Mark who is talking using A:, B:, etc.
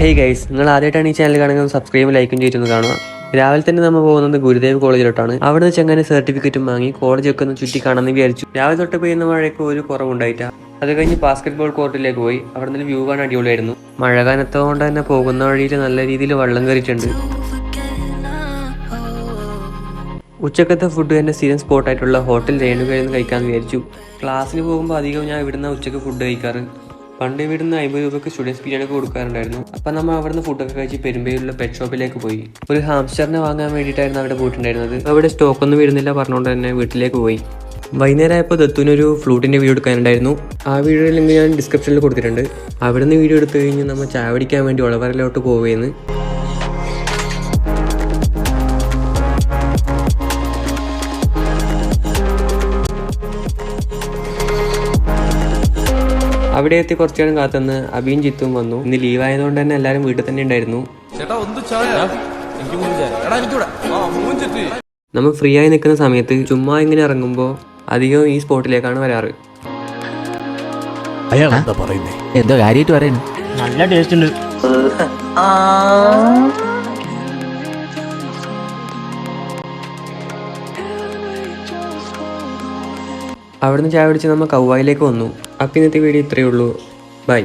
A: Hey guys നിങ്ങൾ ആദ്യമായിട്ടാണ് ഈ ചാനൽ കാണുന്നത്. സബ്സ്ക്രൈബും ലൈക്കും ചെയ്തിരുന്നു കാണുക. രാവിലെ തന്നെ നമ്മൾ പോകുന്നത് ഗുരുദേവ് കോളേജിലോട്ടാണ് അവിടെ നിന്ന് ചെങ്ങനെ സർട്ടിഫിക്കറ്റും വാങ്ങി കോളേജൊക്കെ ഒന്ന് ചുറ്റി കാണാമെന്ന് വിചാരിച്ചു. രാവിലെ തൊട്ട് പെയ്യുന്ന മഴയൊക്കെ ഒരു കുറവുണ്ടായിട്ടാ. അത് കഴിഞ്ഞ് ബാസ്കറ്റ്ബോൾ കോർട്ടിലേക്ക് പോയി. അവിടെ നിന്ന് വ്യൂ കാണാൻ അടിപൊളിയായിരുന്നു. മഴ കാലത്തോണ്ട് തന്നെ പോകുന്ന വഴിയിൽ നല്ല രീതിയിൽ വെള്ളം കയറിയിട്ടുണ്ട്. ഉച്ചക്കത്തെ ഫുഡ് തന്നെ സ്ഥിരം സ്പോട്ടായിട്ടുള്ള ഹോട്ടൽ രേണുകയിൽ നിന്ന് കഴിക്കാമെന്ന് വിചാരിച്ചു. ക്ലാസ്സിന് പോകുമ്പോൾ അധികം ഞാൻ ഇവിടുന്ന് ഉച്ചയ്ക്ക് ഫുഡ് കഴിക്കാറ്. പണ്ട് ഇവിടുന്ന് അമ്പത് രൂപയ്ക്ക് സ്റ്റുഡൻസ് ബിരിയാണി ഒക്കെ കൊടുക്കാറുണ്ടായിരുന്നു. അപ്പം നമ്മൾ അവിടുന്ന് ഫുഡൊക്കെ കഴിച്ച് പെരുമ്പയിലുള്ള പെറ്റ് ഷോപ്പിലേക്ക് പോയി. ഒരു ഹാംസ്റ്ററിനെ വാങ്ങാൻ വേണ്ടിയിട്ടായിരുന്നു അവിടെ പോയിട്ടുണ്ടായിരുന്നത്. അവിടെ സ്റ്റോക്ക് ഒന്നും വരുന്നില്ല പറഞ്ഞുകൊണ്ട് തന്നെ വീട്ടിലേക്ക് പോയി. വൈകുന്നേരം ആയപ്പോൾ ദത്തുവിനൊരു ഫ്ലൂട്ടിന്റെ വീഡിയോ എടുക്കാനുണ്ടായിരുന്നു. ആ വീഡിയോ ലിങ്ക് ഞാൻ ഡിസ്ക്രിപ്ഷനിൽ കൊടുത്തിട്ടുണ്ട്. അവിടുന്ന് വീഡിയോ എടുത്തു കഴിഞ്ഞ് നമ്മൾ ചായ പിടിക്കാൻ വേണ്ടി ഉളവരലോട്ട് പോവുകയെന്ന് അവിടെ എത്തി കുറച്ചു നേരം കാത്തുനിന്ന് അബിയും ചിത്തും വന്നു. ഇന്ന് ലീവ് ആയതുകൊണ്ട് തന്നെ എല്ലാവരും വീട്ടിൽ തന്നെ ഉണ്ടായിരുന്നു.
B: ചേട്ടാ ഒന്ന് ചായ. എനിക്ക് മൂന്ന് എടാ എനിക്കൂടെ ആ മൂന്ന് ചെറ്റി
A: നമ്മൾ ഫ്രീ ആയി നിൽക്കുന്ന സമയത്ത് ചുമ്മാ ഇങ്ങനെ ഇറങ്ങുമ്പോൾ അധികം ഈ സ്പോട്ടിലേക്കാണ് വരാറ്.
C: അയാൾ എന്താ പറയുന്നേ?
D: എന്തോ കാര്യമായിട്ട് പറയുന്നു.
E: നല്ല ടേസ്റ്റ് ഉണ്ട്.
A: അവിടുന്ന് ചായ പിടിച്ച് നമ്മൾ കൗവായിലേക്ക് വന്നു. അപ്പം ഇന്നത്തെ വീഡിയോ ഇത്രയേ ഉള്ളൂ. ബൈ